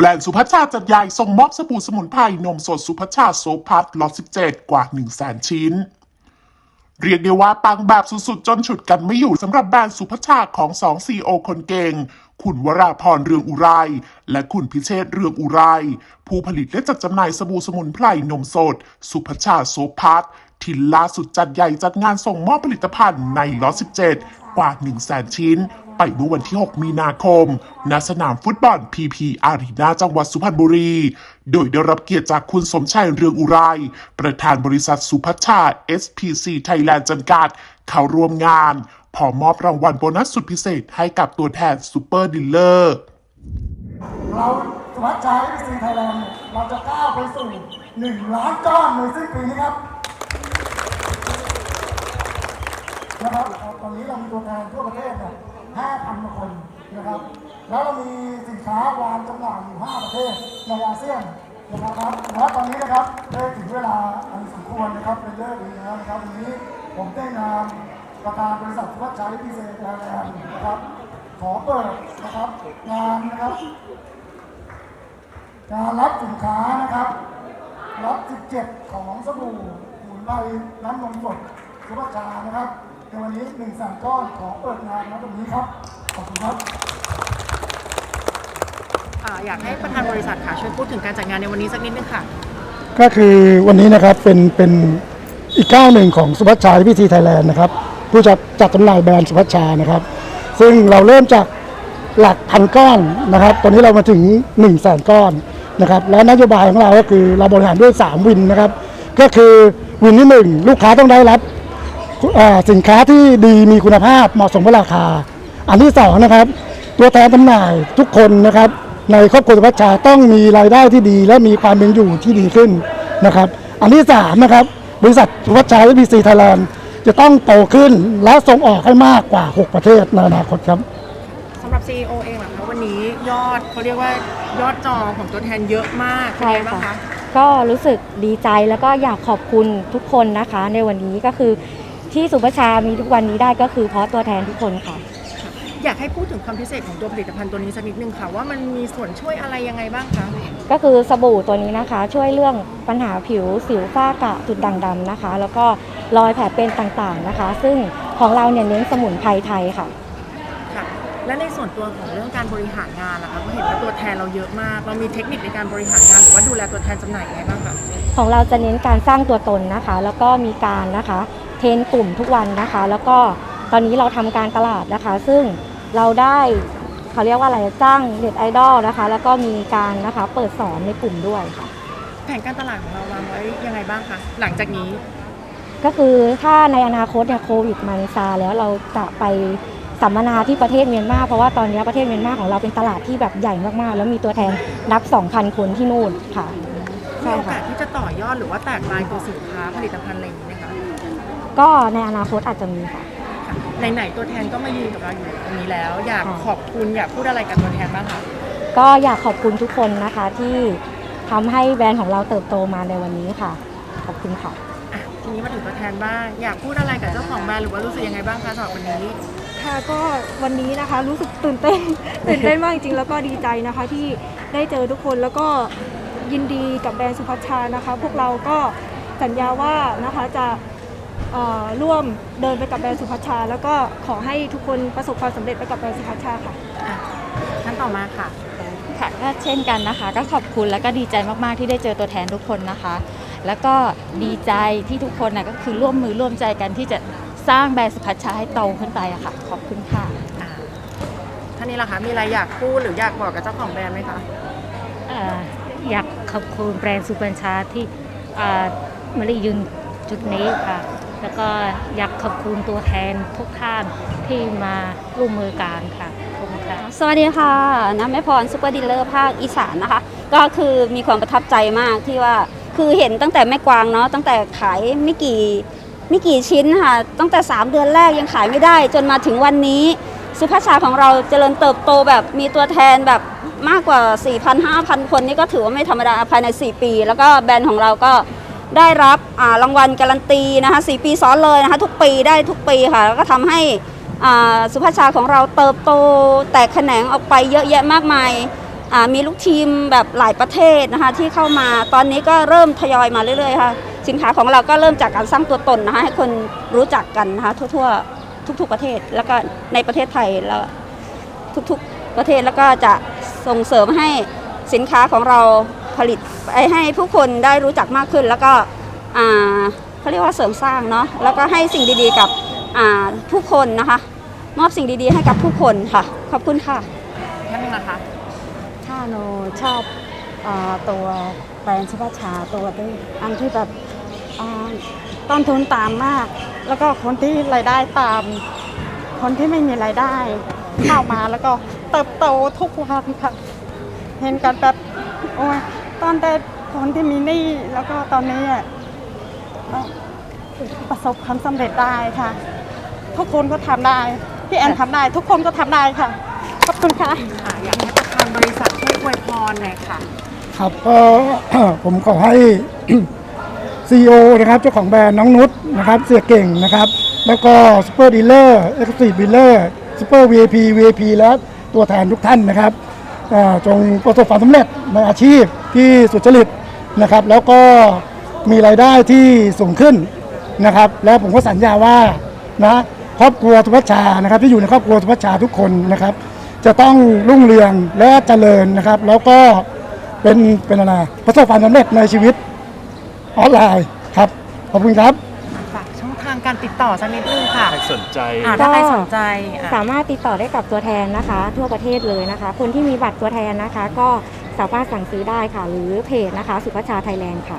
แบรนด์สุภัชชาจัดใหญ่ส่งมอบสบู่สมุนไพรนมสดสุภัชชาโซพัทล็อต17 กว่า 1 0 0 0 0แสนชิ้น เรียกได้ว่าปังแบบสุดๆ จนฉุดกันไม่อยู่สำหรับแบรนด์สุภชาของสองซีโอคนเก่ง คุณวราพรเรืองอุไร และคุณพิเชษเรืองอุไร ผู้ผลิตและจัดจำหน่ายสบู่สมุนไพรนมสด สุภชาโซพัทที่ล่าสุดจัดใหญ่จัดงานส่งมอบผลิตภัณฑ์ในล็อต17 กว่า 1 0 0 0 0แสนชิ้น ไปเมื่อวันที่ 6 มีนาคม ณ สนามฟุตบอล PP อารีนาจังหวัดสุพรรณบุรี โดยได้รับเกียรติจากคุณสมชัยเรืองอุไร ประธานบริษัทสุพัชชา SPC Thailand จำกัด เข้าร่วมงานพร้อมมอบรางวัลโบนัสสุดพิเศษให้กับตัวแทนซูเปอร์ดีลเลอร์เราสุวัชชัยเอซีไทยแลนด์เราจะก้าวไปสู่หนึ่งล้านก้อนในสิ้นปีนี้ครับ นะครับตอนนี้เรามีตัวแทนทั่วประเทศเนี่ย5,000กว่าคนนะครับ แล้วเรามีสินค้าวางจำหน่ายอยู่ 5 ประเทศในอาเซียนนะครับและตอนนี้นะครับได้ถึงเวลาอันสมควรนะครับเป็นเลิกดีแล้วนะครับวันนี้ผมได้นามประธานบริษัทสุวัชชัยพิเศษไทยแลนด์นะครับขอเปิดนะครับงานนะครับการรับสินค้านะครับรับ 17 ของสบู่หมุนไพรน้ำนมสดสุภาชานะครับ ในวันนี้1นึ่งแสนก้อนขอเปิดงานนะตรงนี้ครับ ขอบคุณครับอ่าอยากให้ประธานบริษัทค่ะช่วยพูดถึงการจัดงานในวันนี้สักนิดนึงค่ะ ก็คือวันนี้นะครับเป็นเป็นอีกก้าวหนึ่งของสุภัชชาพิธีไทยแลนด์นะครับผู้จัดจัดจำหน่ายแบรนด์สุภัชชานะครับ ซึ่งเราเริ่มจากหลักพันก้อนนะครับ ตอนนี้เรามาถึง1นึ่งแสนก้อนนะครับ และนโยบายของเราก็คือเราบริหารด้วย 3 วินนะครับ ก็คือวินที่ 1 ลูกค้าต้องได้รับอ่า สินค้าที่ดีมีคุณภาพเหมาะสมกับราคา อันที่สองนะครับ ตัวแทนจำหน่ายทุกคนนะครับ ในครอบครัวสุภัชชาต้องมีรายได้ที่ดี และมีความเป็นอยู่ที่ดีขึ้นนะครับ อันที่สามนะครับ บริษัทสุภัชชาและบีซีไทยแลนด์จะต้องโตขึ้นและส่งออกให้มากกว่า 6 ประเทศในอนาคตครับสำหรับ CEO เองเหรอคะวันนี้ยอดเขาเรียกว่ายอดจองของตัวแทนเยอะมากเป็นใช่ไงบ้างค่ะคะก็รู้สึกดีใจแล้วก็อยากขอบคุณทุกคนนะคะ ในวันนี้ก็คือ ที่สุภาชามีทุกวันนี้ได้ก็คือเพราะตัวแทนทุกคนค่ะ อยากให้พูดถึงความพิเศษของตัวผลิตภัณฑ์ตัวนี้สักนิดนึงค่ะ ว่ามันมีส่วนช่วยอะไรยังไงบ้างคะก็คือสบู่ตัวนี้นะคะ ช่วยเรื่องปัญหาผิวสิวฝ้ากระจุดด่างดำนะคะ แล้วก็รอยแผลเป็นต่างๆนะคะ ซึ่งของเราเนี่ยเน้นสมุนไพรไทยค่ะ ค่ะ และในส่วนตัวของเรื่องการบริหารงานล่ะคะก็เห็นว่าตัวแทนเราเยอะมากเรามีเทคนิคในการบริหารงานหรือว่าดูแลตัวแทนจำหน่ายยังไงบ้างคะของเราจะเน้นการสร้างตัวตนนะคะ แล้วก็มีการนะคะ เทรนกลุ่มทุกวันนะคะ แล้วก็ตอนนี้เราทำการตลาดนะคะ ซึ่งเราได้เขาเรียกว่าอะไรจ้างเน็ตไอดอลนะคะ แล้วก็มีการนะคะเปิดสอนในกลุ่มด้วยค่ะ แผนการตลาดของเราวางไว้ยังไงบ้างคะหลังจากนี้ ก็คือถ้าในอนาคตเนี่ยโควิดมันซาแล้วเราจะไปสัมมนาที่ประเทศเมียนมาเพราะว่าตอนนี้ประเทศเมียนมาของเราเป็นตลาดที่แบบใหญ่มากๆ แล้วมีตัวแทนนับ 2,000 คนที่นู่นค่ะ มีใช่โอค่ะกาสที่จะต่อยอดหรือว่าแตกลายตัวสินค้าผลิตภัณฑ์อะไรอย่างนี้ไหมคะ ก็ในอนาคตอาจจะมีค่ะค่ะ ไหนๆตัวแทนก็มายืนกับเราอยู่ตรงนี้แล้ว อยากค่ะขอบคุณอยากพูดอะไรกับตัวแทนบ้างคะก็อยากขอบคุณทุกคนนะคะที่ทำให้แบรนด์ของเราเติบโตมาในวันนี้ค่ะ ขอบคุณค่ะ อะทีนี้มาถึงตัวแทนบ้าง อยากพูดอะไรกับเจ้าของแบรนด์หรือว่ารู้สึกยังไงบ้างคะสำหรับวันนี้ ค่ะก็วันนี้นะคะรู้สึกตื่นเต้น ตื่นเต้นมากจริงๆแล้วก็ดีใจนะคะที่ได้เจอทุกคนแล้วก็ยินดีกับแบรนด์สุภัชชานะคะ พวกเราก็สัญญาว่านะคะจะเอ่อ ร่วมเดินไปกับแบรนด์สุภัชชา แล้วก็ขอให้ทุกคนประสบความสำเร็จไปกับแบรนด์สุภัชชาค่ะอะ ท่านต่อมาค่ะ ค่ะก็เช่นกันนะคะ ก็ขอบคุณแล้วก็ดีใจมาก ๆ ที่ได้เจอตัวแทนทุกคนนะคะ แล้วก็ดีใจที่ทุกคนนะก็คือร่วมมือร่วมใจกันที่จะสร้างแบรนด์สุพัชชาให้โตขึ้นไปอะค่ะ ขอบคุณค่ะ อะท่านนี้ล่ะคะ มีอะไรอยากพูดหรืออยากบอกกับเจ้าของแบรนด์ไหมคะเอ่ออยากขอบคุณแบรนด์ซูเปอร์ชาที่เอ่อมาได้ยืนจุดนี้ค่ะ แล้วก็อยากขอบคุณตัวแทนทุกท่านที่มาร่วมมือกันค่ะขอบคุณค่ะ สวัสดีค่ะน้ำแม่พรซุปเปอร์ดีลเลอร์ภาคอีสานนะคะ ก็คือมีความประทับใจมากที่ว่าคือเห็นตั้งแต่แม่กวางเนาะตั้งแต่ขายไม่กี่ไม่กี่ชิ้นค่ะ ตั้งแต่ 3 เดือนแรกยังขายไม่ได้ จนมาถึงวันนี้สุภาชาของเราเจริญเติบโตแบบมีตัวแทนแบบมากกว่า 4,000-5,000 คนนี่ก็ถือว่าไม่ธรรมดาภายใน 4 ปี แล้วก็แบรนด์ของเราก็ ได้รับรางวัลการันตีนะคะ4ปีซ้อนเลยนะคะทุกปีได้ทุกปีค่ะแล้วก็ทำให้สุภาชาของเราเติบโตแตกแขนงออกไปเยอะแยะมากมายมีลูกทีมแบบหลายประเทศนะคะที่เข้ามาตอนนี้ก็เริ่มทยอยมาเรื่อยๆค่ะสินค้าของเราก็เริ่มจากการสร้างตัวตนนะคะให้คนรู้จักกันนะคะทั่วๆทุก ๆประเทศแล้วก็ในประเทศไทยแล้วทุกๆประเทศแล้วก็จะส่งเสริมให้สินค้าของเรา ผลิตไปให้ผู้คนได้รู้จักมากขึ้น แล้วก็อ่าเขาเรียกว่าเสริมสร้างเนาะแล้วก็ให้สิ่งดีๆกับอ่าผู้คนนะคะ มอบสิ่งดีๆให้กับผู้คนค่ะ ขอบคุณค่ะท่านหนึงนะคะถ้าหนูชอบอาตัวแบรนด์สุภาชาตัวที่อันที่แบบอ่าต้นทุนต่ำมาก แล้วก็คนที่รายได้ต่ำคนที่ไม่มีรายได้เข้ามาแล้วก็เติบโตทุกวันค่ะเห็นกันแบบโอ้ย ตอนแต่คนที่มีหนี้แล้วก็ตอนนี้อะเอ่อประสบความสำเร็จได้ค่ะ ทุกคนก็ทำได้ พี่แอนทำได้ ทุกคนก็ทำได้ค่ะ ขอบคุณค่ะอะอยากให้ประธานบริษัทช่วยอวยพรหน่อยค่ะ ครับก็ ผมขอให้ CEO นะครับเจ้าของแบรนด์น้องนุชนะครับเสียเก่งนะครับ แล้วก็ซูเปอร์ดีลเลอร์เอ็กซ์ตรีดีลเลอร์ซูเปอร์ VIP VIP และตัวแทนทุกท่านนะครับอ่า จงประสบความสำเร็จในอาชีพที่สุจริตนะครับ แล้วก็มีรายได้ที่สูงขึ้นนะครับ แล้วผมก็สัญญาว่านะครอบครัวสุพัชชานะครับ ที่อยู่ในครอบครัวสุพัชชาทุกคนนะครับ จะต้องรุ่งเรืองและเจริญนะครับ แล้วก็เป็นเป็นอะไรประสบความสำเร็จในชีวิตออนไลน์ครับขอบคุณครับากช่องทางการติดต่อสักนิดนึงค่ะ ใครสนใจ อ่าถ้าใครสนใจอะ สามารถติดต่อได้กับตัวแทนนะคะ ทั่วประเทศเลยนะคะ คนที่มีบัตรตัวแทนนะคะ ก็สามารถสั่งซื้อได้ค่ะ หรือเพจนะคะ สุภาชาไทยแลนด์ค่ะ